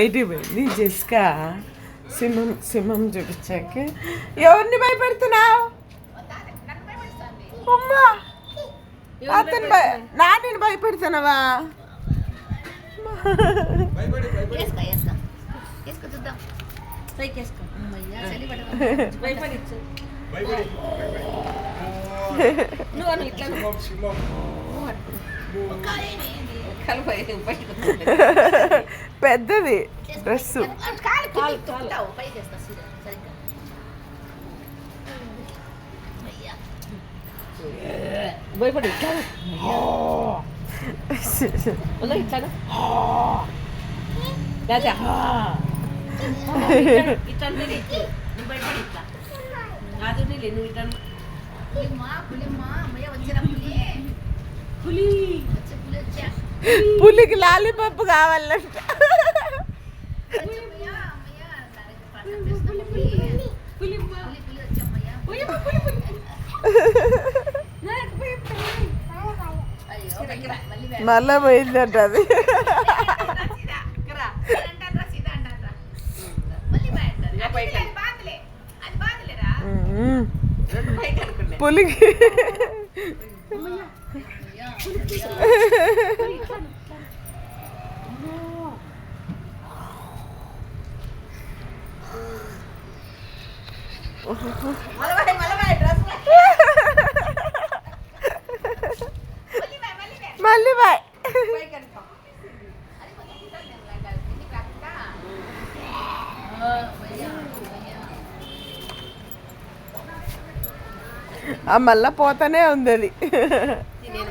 బయటికి పోయింది. జెస్కా సింహం సింహం చూపించాక. ఎవరిని భయపెడుతున్నావు? అతను అతను నాన్నని భయపెడుతున్నావా? నువ్వు ఇట్లా పెద్దది డ్రెస్ భయపడి ఇట్లా ఇట్లా రాజా ఇట్లా భయపడి ఇట్లా కాదు నువ్వు ఇట్లా పులి పులి. పులికి లాలీపప్పు కావాలంట మళ్ళా పోయిందంట అది పులికి మళ్ళీ బాయ్. ఆ మళ్ళా పోతానే ఉంది అది. నేను